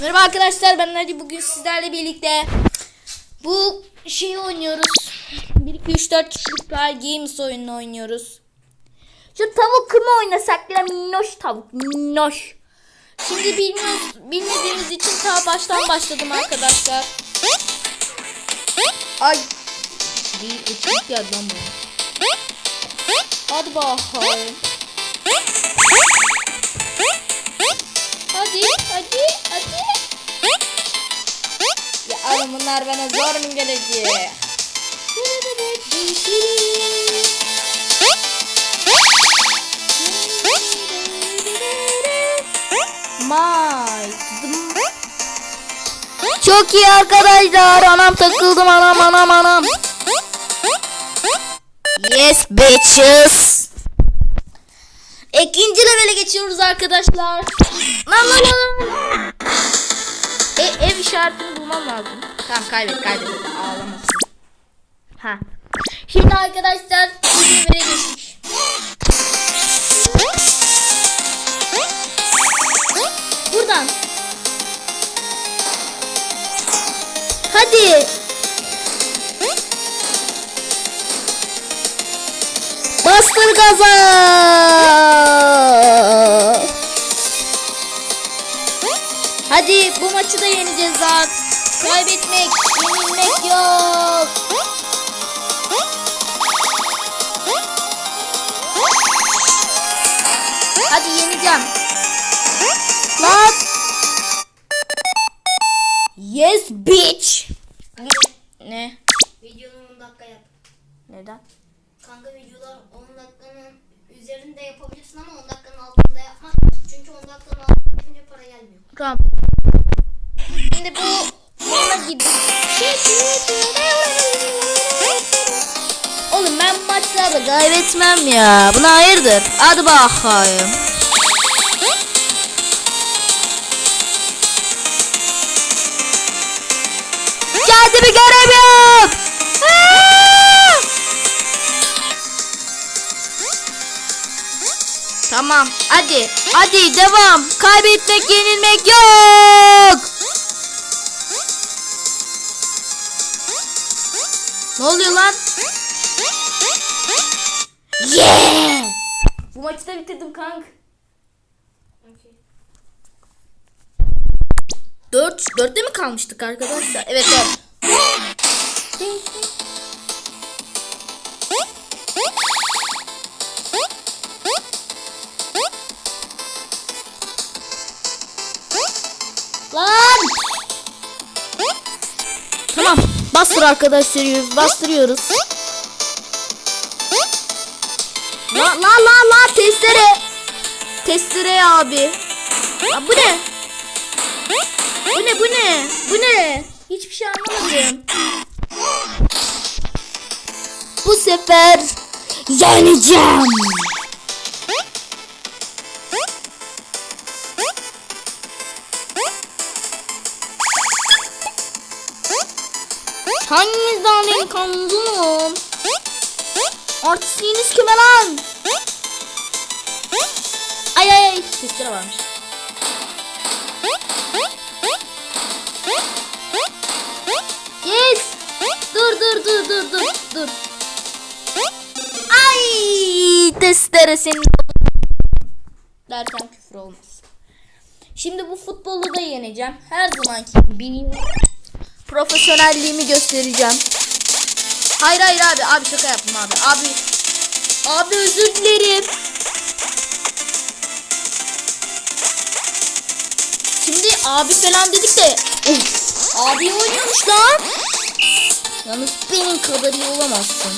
Merhaba arkadaşlar ben Hadi bugün sizlerle birlikte bu şeyi oynuyoruz. 1 2 3 4 kişilik Gal Games oyununu oynuyoruz. Şu tavuk kımı oynasak ya minnoş tavuk minnoş. Şimdi bilmiyoruz, bilmediğiniz için ta baştan başladım arkadaşlar. Ay. Bir uçak geldi lan bana. Hadi bakalım. Hadi, hadi, hadi. Ya oğlum bunlar bana zor mu gelecek? My. Çok iyi arkadaşlar. Anam takıldım anam anam anam. Yes bitches. İkinci levele geçiyoruz arkadaşlar. Lan lan lan. E, ev işaretini bulmam lazım. Tamam kaybet kaybet. Ağlamasın. Ha. Şimdi arkadaşlar maçı da yeneceğiz lan. Kaybetmek, yenilmek yok. Hadi yeneceğim. Lan. Yes bitch. Ne? Videonu 10 dakika yap. Neden? Kanka videolar 10 dakikanın üzerinde yapabilirsin ama 10 dakikanın altında yapma. Çünkü 10 dakikanın altında yapınca para gelmiyor. Tamam. Şimdi bu buna gibi. Oğlum ben maçlarda kaybetmem ya. Buna hayırdır? Hadi bakayım. Kendimi göremiyorum. Aa! Tamam hadi hadi devam kaybetmek yenilmek yok Ne oluyor lan Yeah Bu maçı da bitirdim kank Dört, dörtte mi kalmıştık arkadaşlar? Evet dört. Lan! Tamam. Bastır arkadaşlar. Bastırıyoruz. La la la la testere. Testere abi. Ya bu ne? Bu ne bu ne? Bu ne? Hiçbir şey anlamadım. Bu sefer yeneceğim. Kandınız? Artistliğiniz kime lan? Ay ay ay. Testere varmış. Yes. Dur dur dur dur dur dur. Ay testere senin. Derken küfür olmaz. Şimdi bu futbolu da yeneceğim. Her zamanki gibi profesyonelliğimi göstereceğim. Hayır hayır abi. Abi şaka yaptım abi. Abi. Abi özür dilerim. Şimdi abi falan dedik de. Abi oynuyormuş lan. Yalnız benim kadar iyi olamazsın.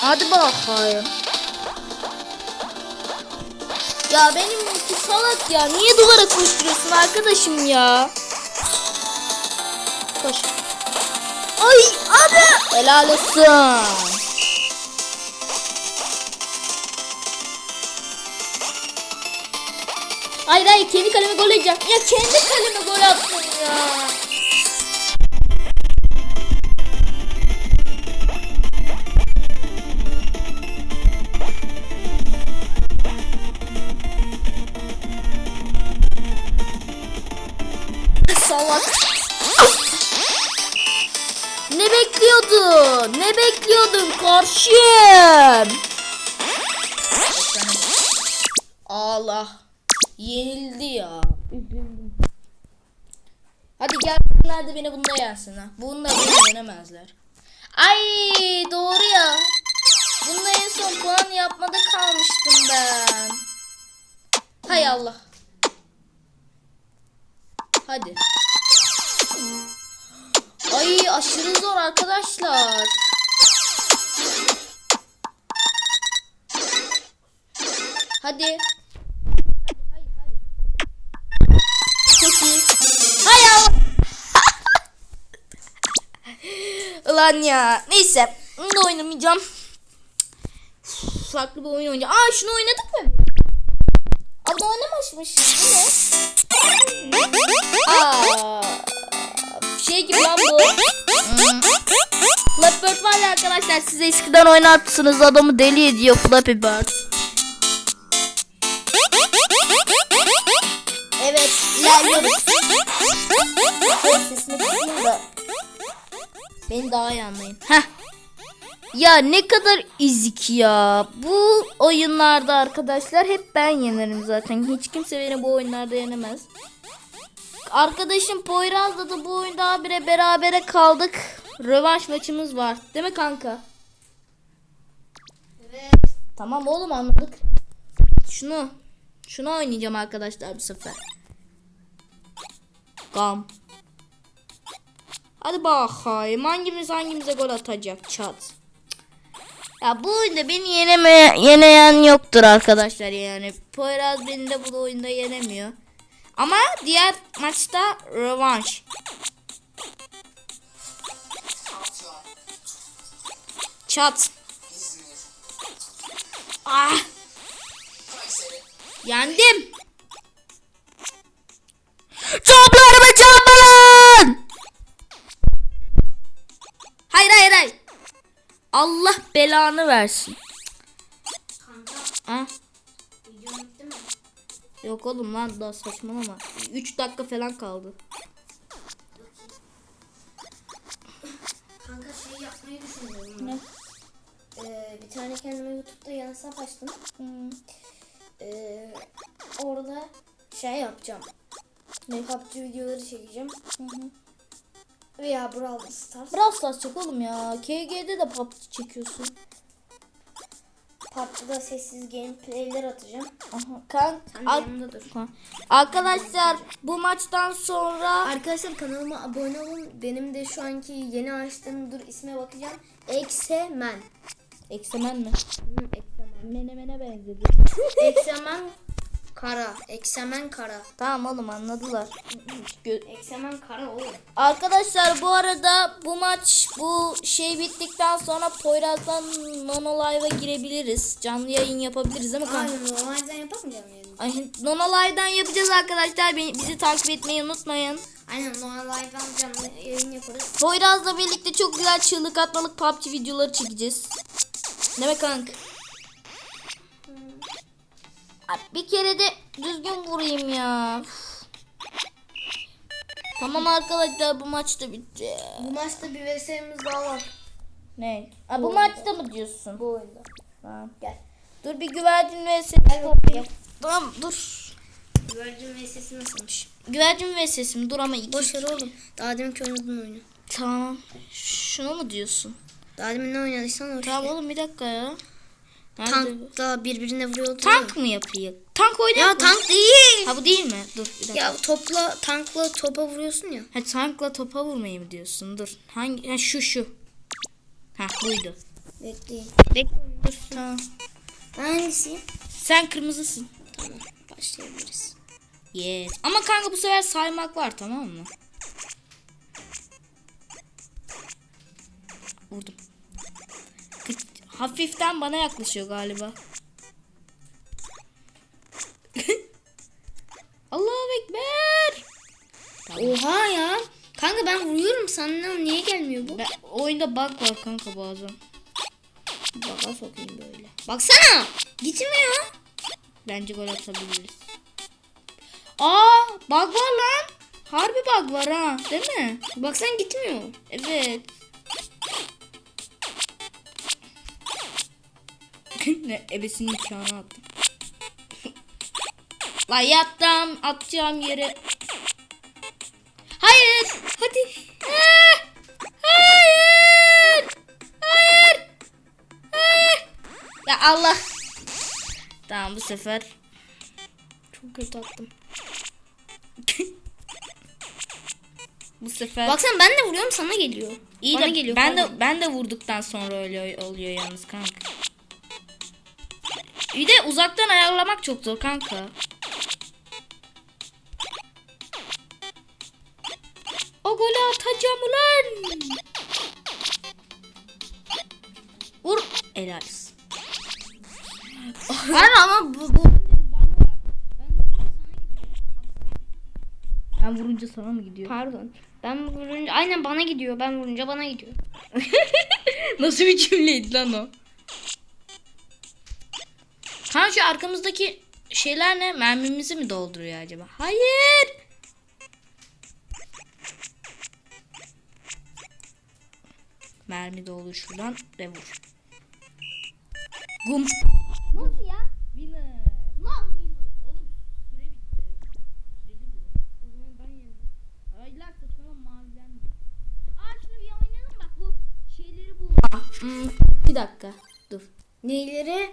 Hadi bakayım. Ya benim ulti salak ya. Niye duvara koşturuyorsun arkadaşım ya? Koş. Ay abi. Helal olsun. Hayır hayır kendi kaleme gol atacağım. Ya kendi kaleme gol attım ya. Ne bekliyordun karşım? Allah. Yenildi ya. Hadi gelsinler de beni bunda yensin ha. Bununla beni yenemezler. Ay doğru ya. Bunda en son puan yapmada kalmıştım ben. Hay Allah. Hadi. Ay aşırı zor arkadaşlar. Hadi. Çok iyi. Hay. Ulan ya. Neyse. Bunu da oynamayacağım. Farklı bir oyun oynayacağım. Aa şunu oynadık mı? Abla oynamamışmış. Bu ne? Aa, şey gibi lan bu. Hmm. Flappy Bird var ya arkadaşlar size eskiden oynarsınız adamı deli ediyor Flappy Bird. İlerliyoruz. Şöyle sesini kısayım da beni daha iyi anlayın. Heh. Ya ne kadar izik ya. Bu oyunlarda arkadaşlar hep ben yenerim zaten. Hiç kimse beni bu oyunlarda yenemez. Arkadaşım Poyraz'la da bu oyunda abire berabere kaldık. Rövanş maçımız var. Değil mi kanka? Evet. Tamam oğlum anladık. Şunu. Şunu oynayacağım arkadaşlar bu sefer. Gam. Hadi bakayım hangimiz hangimize gol atacak çat. Ya bu oyunda beni yeneme, yeneyen yoktur arkadaşlar yani. Poyraz beni de bu oyunda yenemiyor. Ama diğer maçta rövanş. Çat. Ah. Yendim. Toplarımı çalmayın. Hayır hayır hayır. Allah belanı versin. Kanka Ha? video bitti mi? Yok oğlum lan daha saçmalama. 3 dakika falan kaldı. Kanka şey yapmayı düşünüyorum. Ne? Ee, bir tane kendime YouTube'da yan hesap açtım. Hmm. Ee, orada şey yapacağım. Ne PUBG videoları çekeceğim. Hı hı. Veya Brawl Stars. Brawl Stars çek oğlum ya. KG'de de PUBG çekiyorsun. PUBG'da sessiz gameplayler atacağım. Aha. Kan Sen yanımda dur. Ha. Arkadaşlar bu maçtan sonra Arkadaşlar kanalıma abone olun. Benim de şu anki yeni açtığım dur isme bakacağım. Eksemen. eksemen mi? Hı, Eksemen. Menemene benzedi. Eksemen kara. Eksemen kara. tamam oğlum anladılar. Gö- Eksemen kara oğlum. Arkadaşlar bu arada bu maç bu şey bittikten sonra Poyraz'dan Nono Live'a girebiliriz. Canlı yayın yapabiliriz mi kanka? Aynen normalden yapamayacağım yani. Ay, Nono Live'dan yapacağız arkadaşlar. Beni, bizi takip etmeyi unutmayın. Aynen normalden canlı yayın yaparız. Poyraz'la birlikte çok güzel çığlık atmalık PUBG videoları çekeceğiz. Değil mi kanka? Abi bir kere de düzgün vurayım ya. Üf. Tamam arkadaşlar bu maç da bitti. Bu maçta bir VS'miz daha var. Ne? Aa, bu maçta mı diyorsun? Bu oyunda. Tamam. Gel. Dur bir güvercin vs. Gel. Tamam dur. Güvercin VS'si nasılmış? Güvercin vs mi? Dur ama iki. Boş ver oğlum. Daha demin oynadın oyunu. Tamam. Şunu mu diyorsun? Daha demin ne oynadıysan o Tamam işte. oğlum bir dakika ya. Nerede? Tankla birbirine vuruyordu. Tank mı yapayım? Tank oynar Ya mı? tank değil. Ha bu değil mi? Dur bir dakika. Ya topla tankla topa vuruyorsun ya. Ha tankla topa vurmayı mı diyorsun? Dur. Hangi? Ha şu şu. Ha buydu. Bekleyin. Bekle. Dur. Tamam. Hangisiyim? Sen kırmızısın. Tamam. Başlayabiliriz. Yes. Ama kanka bu sefer saymak var tamam mı? Vurdum. Hafiften bana yaklaşıyor galiba. Allahu Ekber. Oha ya. Kanka ben vuruyorum sana niye gelmiyor bu? Ben, oyunda bug var kanka bazen. Bug'a sokayım böyle. Baksana. Gitmiyor. Bence gol atabiliriz. Aa bug var lan. Harbi bug var ha değil mi? Baksan gitmiyor. Evet. Ne ebesinin nikahını attım. Lan yattım atacağım yere. Hayır. Hadi. Ah! Hayır. Hayır. Hayır. Ya Allah. Tamam bu sefer. Çok kötü attım. Bu sefer. Baksan ben de vuruyorum sana geliyor. İyi Bana de geliyor. ben de ben de vurduktan sonra öyle oluyor yalnız kanka. Bir de uzaktan ayarlamak çok zor kanka. O golü atacağım ulan. Vur. Helal. Hayır ama bu, bu Ben vurunca sana mı gidiyor? Pardon. Ben vurunca aynen bana gidiyor. Ben vurunca bana gidiyor. Nasıl bir cümleydi lan o? Arkamızdaki şeyler ne? Mermimizi mi dolduruyor acaba? Hayır. Mermi doldur şuradan ve vur. Gum. Nasıl ya? Winner. Lan Oğlum süre bitti. Bu. O zaman ben yendim. Ay lan saçmalama maviden mi? Aa şunu bir oynayalım bak bu şeyleri. Hmm, bir dakika dur. Neyleri?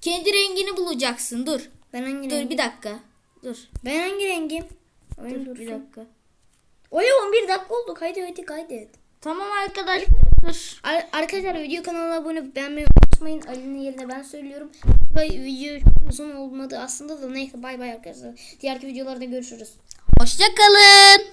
Kendi rengini bulacaksın dur. Ben hangi Dur rengim? bir dakika. Dur. Ben hangi rengim? Oyun Dur dursun. bir dakika. Oya 11 dakika oldu. Haydi haydi kaydet. Tamam arkadaşlar. Dur. Ar- arkadaşlar video kanalına abone olup beğenmeyi unutmayın. Ali'nin yerine ben söylüyorum. Bay video uzun olmadı aslında da neyse bay bay arkadaşlar. Diğer videolarda görüşürüz. Hoşça kalın.